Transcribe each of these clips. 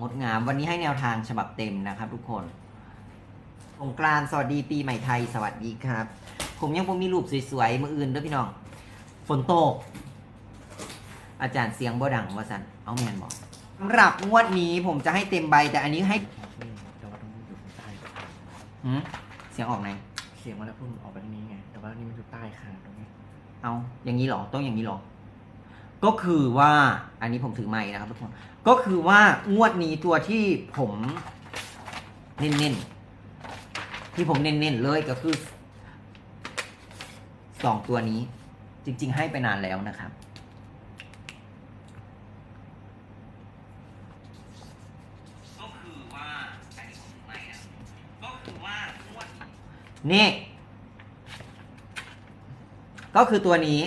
งดงามวันนี้ให้แนวทางฉบับเต็มนะครับทุกคนสงกรานต์สวัสดีปีใหม่ไทยสวัสดีครับ ผมยังผมมีรูปสวยๆมืออื่นด้วยพี่น้อง ฝนตก อาจารย์เสียงบ่ดังว่าสันเอาแมนบอกสำหรับงวดนี้ผมจะให้เต็มใบแต่อันนี้ให้นี่แต่ว่าต้องอยู่ใต้คางหืมเสียงออกไหน เสียงมันแล้วพุ่งออกไปทางนี้ไง แต่ว่านี่มันอยู่ใต้คางตรงนี้ เอาอย่างนี้เหรอต้องอย่างนี้เหรอ ก็คือว่าอันนี้ผมถือไม้นะครับทุกคนก็คือว่างวดนี้ตัวที่ผมเน้นๆที่ผมเน้นๆเลยก็คือสองตัวนี้ จริง ๆ ให้ไปนานแล้วนะครับ ก็คือว่าอันนี้ผมถือไม้นะก็คือว่างวดนี้นี่ก็คือตัวนี้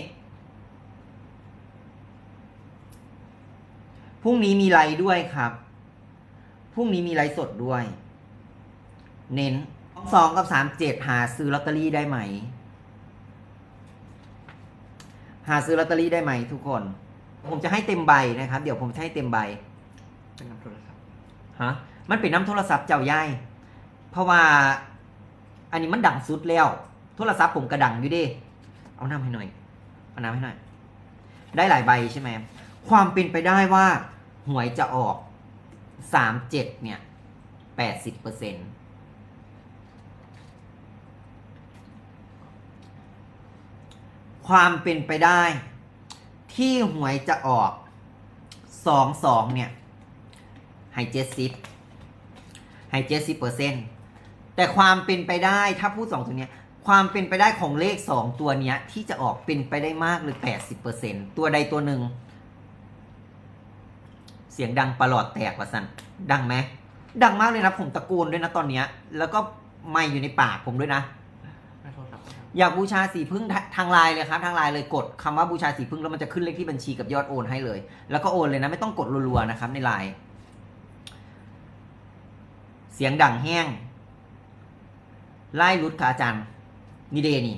รุ่งนี้มีไลฟ์ด้วยครับ พรุ่งนี้มีไลฟ์สดด้วย เน้นสองกับสามเจ็ดหาซื้อลอตเตอรี่ได้ไหม หาซื้อลอตเตอรี่ได้ไหมทุกคน ผมจะให้เต็มใบนะครับ เดี๋ยวผมจะให้เต็มใบ เป็นน้ำโทรศัพท์ ฮะ มันเป็นน้ำโทรศัพท์เจ้าย่ายเพราะว่า อันนี้มันดังสุดแล้ว โทรศัพท์ผมกระดังอยู่ดิ เอาน้ำให้หน่อย เอาน้ำให้หน่อย ได้หลายใบใช่ไหม ความเป็นไปได้ว่า หวยจะออกสามเจ็ดเนี่ยแปดสิบเปอร์เซ็นความเป็นไปได้ ที่หวยจะออกสองสองเนี่ยให้เจ็ดสิบให้เจ็ดสิบเปอร์เซ็นแต่ความเป็นไปได้ถ้าพูดสองตัวเนี้ยความเป็นไปได้ของเลขสองตัวเนี้ยที่จะออกเป็นไปได้มากเลยแปดสิบเปอร์เซ็นตัวใดตัวหนึ่ง สียงดังประหลอดแตกว่าสันดังไหมดังมากเลยนะ ผมตะโกนด้วยนะตอนเนี้ย แล้วก็ไม่อยู่ในปากผมด้วยนะไม่โทรศัพท์ก็ทอยากบูชาสีพึ่งทาทางไลน์เลยครับ ทางไลน์เลยกดคำว่าบูชาสีพึ่งแล้วมันจะขึ้นเลขที่บัญชีกับยอดโอนให้เลย แล้วก็โอนเลยนะไม่ต้องกดรัวๆนะครับในไลน์เสียงดังแห้ง ไล่รุดค่ะอาจารย์นี่เดนี่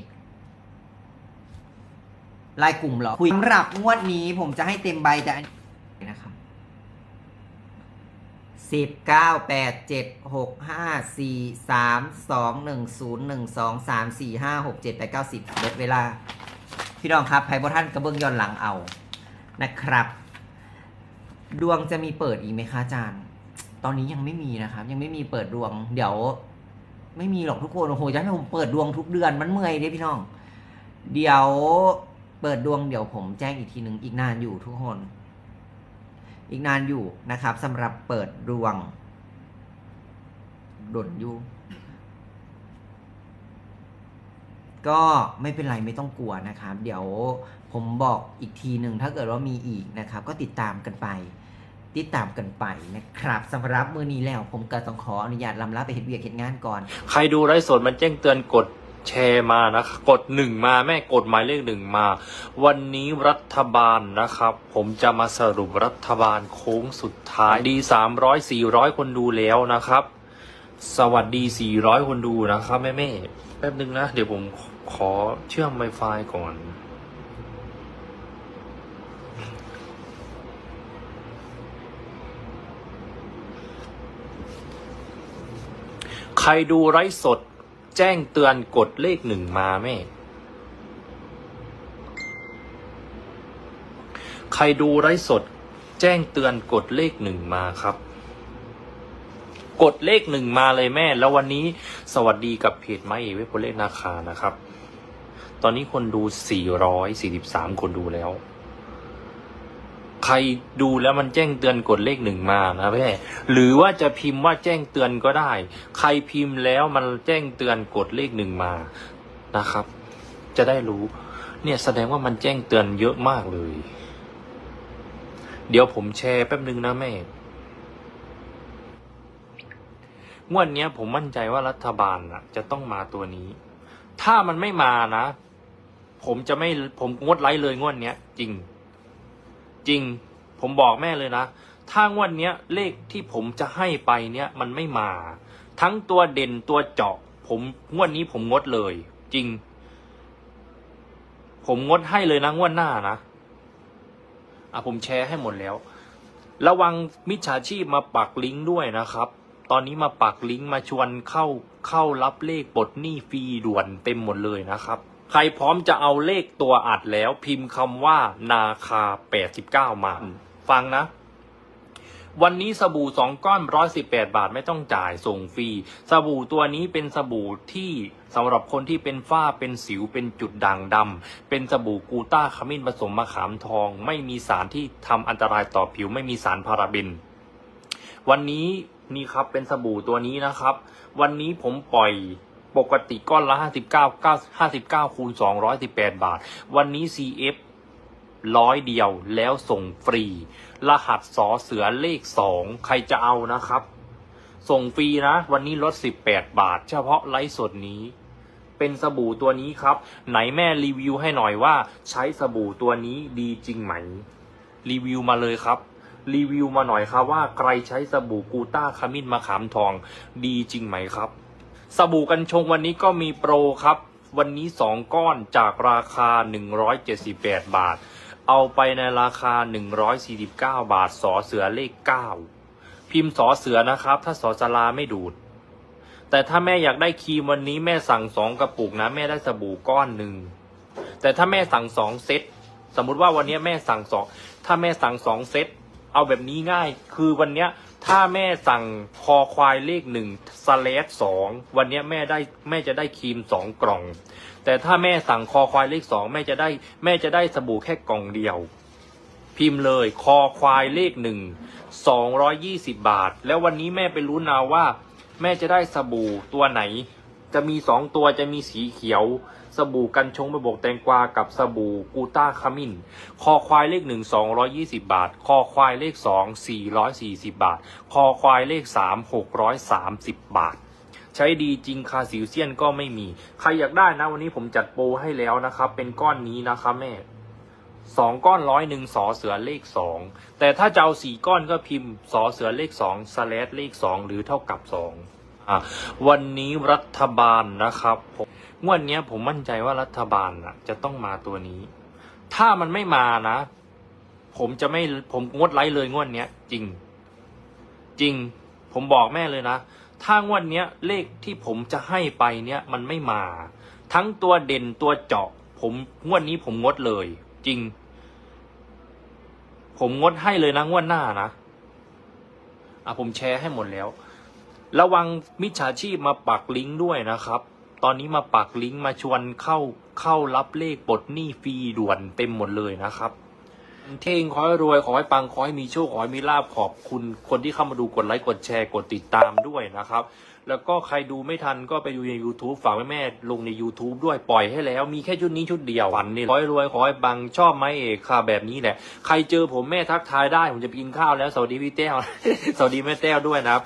ไล่กลุ่มเหรอคุยสำหรับงวดนี้ผมจะให้เต็มใบแต่อันนี้นะครับ สิบเก้าแปดเจ็ดหกห้าสี่สามสองหนึ่งศูนย์หนึ่งสองสามสี่ห้าหกเจ็ดแปดเก้าสิบเบิดเวลา พี่น้องครับไพ่บท่านกระเบื้องย้อนหลังเอานะครับ ดวงจะมีเปิดอีกไหมคะอาจารย์ ตอนนี้ยังไม่มีนะครับ ยังไม่มีเปิดดวง เดี๋ยว ไม่มีหรอกทุกคนโอ้โหจะให้ผมเปิดดวงทุกเดือนมันเมื่อยเด้พี่น้อง เดี๋ยวเปิดดวงเดี๋ยวผมแจ้งอีกทีหนึ่งอีกนานอยู่ทุกคน อีกนานอยู่นะครับสำหรับเปิดดวงดนอยู่ ก็ไม่เป็นไรไม่ต้องกลัวนะครับ เดี๋ยวผมบอกอีกทีหนึ่งถ้าเกิดว่ามีอีกนะครับ ก็ติดตามกันไป ติดตามกันไปนะครับสำหรับมือนี้แล้ว ผมก็ต้องขออนุญาตลำลาไปเห็นเวียกเห็นงานก่อน ใครดูไลฟ์สดมันแจ้งเตือนกด แชร์มานะกดหนึ่งมาแม่กดหมายเลขหนึ่งมา วันนี้รัฐบาลนะครับ ผมจะมาสรุปรัฐบาลโค้งสุดท้ายดีสามร้อยสี่ร้อยคนดูแล้วนะครับ สวัสดีสี่ร้อยคนดูนะครับแม่แม่แป๊บนึงนะ เดี๋ยวผมขอเชื่อม Wi-Fi ก่อนใครดูไลฟ์สด แจ้งเตือนกดเลขหนึ่งมาแม่ ใครดูไลฟ์สด แจ้งเตือนกดเลขหนึ่งมาครับ กดเลขหนึ่งมาเลยแม่ แล้ววันนี้สวัสดีกับเพจไม้เอเวโพเลนาคานะครับ ตอนนี้คนดู 443 คนดูแล้ว ใครดูแล้วมันแจ้งเตือนกดเลขหนึ่งมานะแม่หรือว่าจะพิมพ์ว่าแจ้งเตือนก็ได้ ใครพิมพ์แล้วมันแจ้งเตือนกดเลขหนึ่งมานะครับ จะได้รู้ เนี่ยแสดงว่ามันแจ้งเตือนเยอะมากเลย เดี๋ยวผมแชร์แป๊บนึงนะแม่งวดนี้ผมมั่นใจว่ารัฐบาลน่ะ จะต้องมาตัวนี้ ถ้ามันไม่มานะ ผมจะไม่ผมงดไลฟ์เลยงวดเนี้ย จริง จริง ผมบอกแม่เลยนะถ้างวดเนี้ยเลขที่ผมจะให้ไปเนี้ยมันไม่มา ทั้งตัวเด่นตัวเจาะ ผมงวดนี้ผมงดเลย จริง ผมงดให้เลยนะงวดหน้านะอะผมแชร์ให้หมดแล้ว ระวังมิจฉาชีพมาปักลิงก์ด้วยนะครับ ตอนนี้มาปักลิงก์มาชวนเข้าเข้ารับเลขปลดหนี้ฟรีด่วนเต็มหมดเลยนะครับ ใครพร้อมจะเอาเลขตัวอัดแล้ว พิมพ์คำว่านาคา89มา ฟังนะ วันนี้สบู่สองก้อนร้อยสิบแปดบาทไม่ต้องจ่ายส่งฟรี สบู่ตัวนี้เป็นสบู่ที่สำหรับคนที่เป็นฝ้าเป็นสิวเป็นจุดด่างดำเป็นสบู่กูต้าขมิ้นผสมมะขามทอง ไม่มีสารที่ทำอันตรายต่อผิวไม่มีสารพาราเบนวันนี้นี่ครับเป็นสบู่ตัวนี้นะครับ วันนี้ผมปล่อย ปกติก้อนละห้าสิบเก้าเก้าห้าสิบเก้าคูณสองร้อยสิบแปดบาท วันนี้ CF ร้อยเดียวแล้วส่งฟรี รหัสสอเสือเลขสองใครจะเอานะครับ ส่งฟรีนะ วันนี้ลดสิบแปดบาท เฉพาะไลฟ์สดนี้ เป็นสบู่ตัวนี้ครับ ไหนแม่รีวิวให้หน่อยว่า ใช้สบู่ตัวนี้ดีจริงไหม รีวิวมาเลยครับรีวิวมาหน่อยครับว่าใครใช้สบู่กูต้าขมิ้นมะขามทองดีจริงไหมครับ สบู่กันชงวันนี้ก็มีโปรครับ วันนี้สองก้อนจากราคา 178 บาท เอาไปในราคา 149 บาทสอเสือเลข 9 พิมพ์สอเสือนะครับ ถ้าสอสลาไม่ดูด แต่ถ้าแม่อยากได้ครีมวันนี้แม่สั่งสองกระปุกนะ แม่ได้สบู่ก้อนหนึ่ง แต่ถ้าแม่สั่งสองเซตสมมุติว่าวันนี้แม่สั่งสองถ้าแม่สั่งสองเซตเอาแบบนี้ง่าย คือวันเนี้ย ถ้าแม่สั่งคอควายเลขหนึ่งสเลสสองวันนี้แม่ได้แม่จะได้ครีมสองกล่อง แต่ถ้าแม่สั่งคอควายเลขสองแม่จะได้แม่จะได้สบู่แค่กล่องเดียว พิมพ์เลยคอควายเลขหนึ่งสองร้อยยี่สิบบาท แล้ววันนี้แม่ไปรู้นาว่า แม่จะได้สบู่ตัวไหน จะมีสองตัวจะมีสีเขียว สบู่กันชงใบบกแตงกวากับสบู่กูต้าขมิ้น คอควายเลขหนึ่งสองร้อยี่สิบาท คอควายเลขสองสี่ร้อยสี่สิบาท คอควายเลขสามหกร้อยสามสิบบาท ใช้ดีจริงคาสิวเซียนก็ไม่มี ใครอยากได้นะวันนี้ผมจัดโปรให้แล้วนะครับ เป็นก้อนนี้นะครับแม่สองก้อนร้อยหนึ่งสอเสือเลขสองแต่ถ้าจะเอาสี่ก้อนก็พิมพ์สอเสือเลขสองสแลดเลขสองหรือเท่ากับสอง วันนี้รัฐบาลนะครับผมงวดเนี้ผมมั่นใจว่ารัฐบาลน่ะจะต้องมาตัวนี้ ถ้ามันไม่มานะ ผมจะไม่ผมงดไลฟ์เลยงวดเนี้ย จริง จริง ผมบอกแม่เลยนะถ้างวดเนี้ยเลขที่ผมจะให้ไปเนี้ยมันไม่มา ทั้งตัวเด่นตัวเจาะ ผมงวดนี้ผมงดเลย จริง ผมงดให้เลยนะงวดหน้านะอะผมแชร์ให้หมดแล้ว ระวังมิจฉาชีพมาปักลิงก์ด้วยนะครับ ตอนนี้มาปักลิงก์มาชวนเข้าเข้ารับเลขปลดหนี้ฟรีด่วนเต็มหมดเลยนะครับเท่งขอให้รวยขอให้ปังขอให้มีโชคขอให้มีลาบขอบคุณคนที่เข้ามาดูกดไลค์กดแชร์กดติดตามด้วยนะครับ แล้วก็ใครดูไม่ทันก็ไปดูใน YouTube ฝากแม่ๆลงใน YouTube ด้วยปล่อยให้แล้วมีแค่ชุดนี้ชุดเดียวฝันนี่ขอให้รวยขอให้ปังชอบไหมเอกค่ะแบบนี้แหละ ใครเจอผมแม่ทักทายได้ผมจะไปกินข้าวแล้วสวัสดีพี่แต้วสวัสดีแม่แต้วด้วยนะครับ